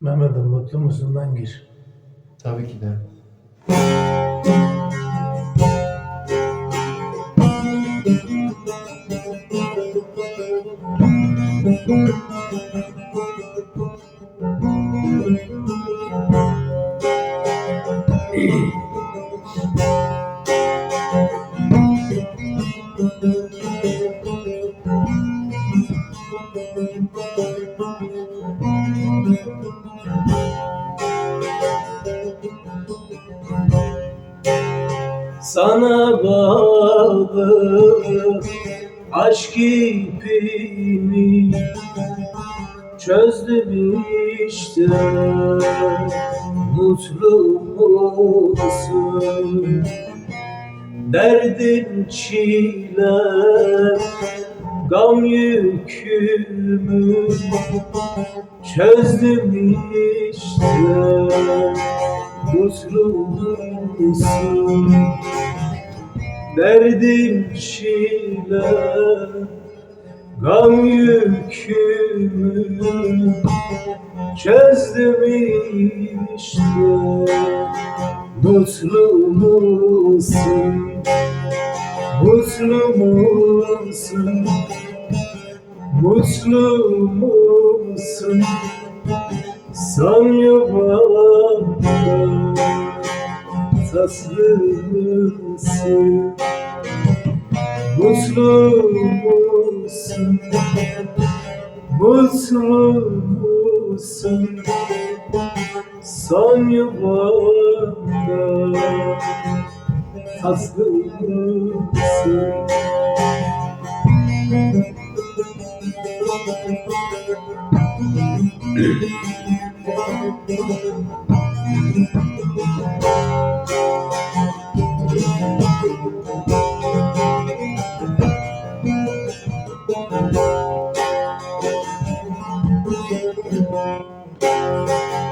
Mehmet'im mutlu musundan gir. Tabii ki de. Sana bağlı aşk ipini çözdüm işte mutlu musun? Derdim çile gam yükümü çözdüm işte mutlu musun? Derdim çile Gam yükümü çözdüm işte Mutlu musun? Mutlu musun? Mutlu musun? Son yuvamda tatlı mısın? Mutlu musun? Mutlu musun? Son yuvanda tatlı mısın?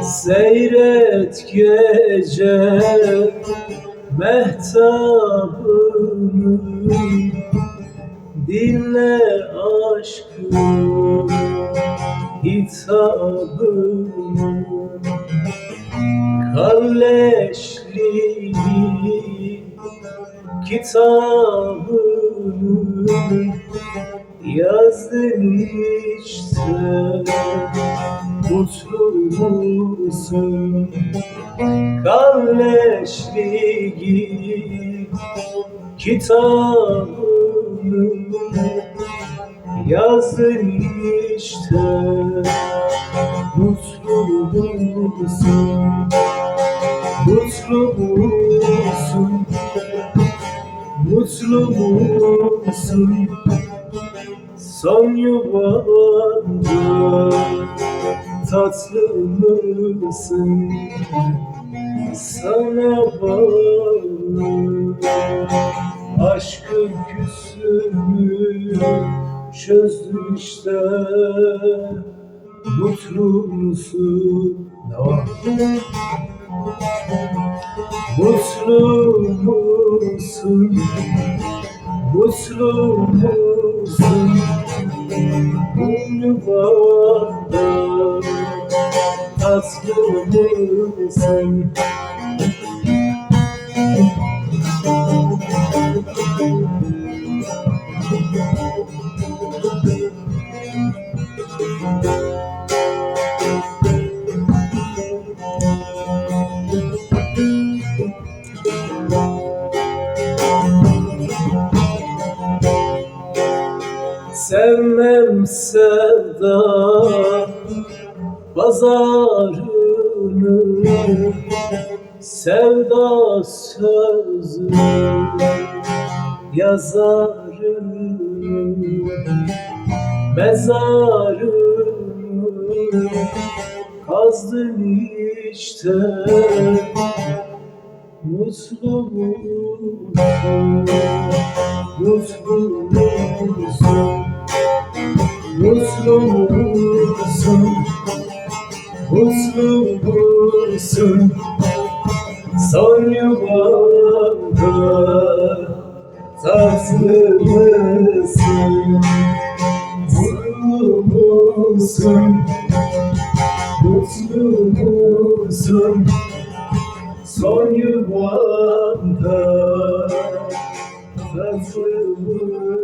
Seyret gece mehtabını Dinle aşkın hitabını Kalleşliği kitabını Yazdın işte mutlu musun? Kalleşliği kitabını yazdın işte Mutlu musun? Mutlu musun? Mutlu musun? Son yuvanda tatlı mısın? Sana bağlı aşkın küsümü çözdü işte Mutlu musun? Ne var? Mutlu musun? Mutlu musun? Tatlı mısın? Sevmem sevda pazarını Sevda sözü yazarım Mezarımı kazdın işte Mutlu musun? Mutlu musun? Mutlu musun? nasıl bulursun? Son yuvanda tatlı mısın Mutlu musun? Mutlu musun? Son yuvanda tatlı mısın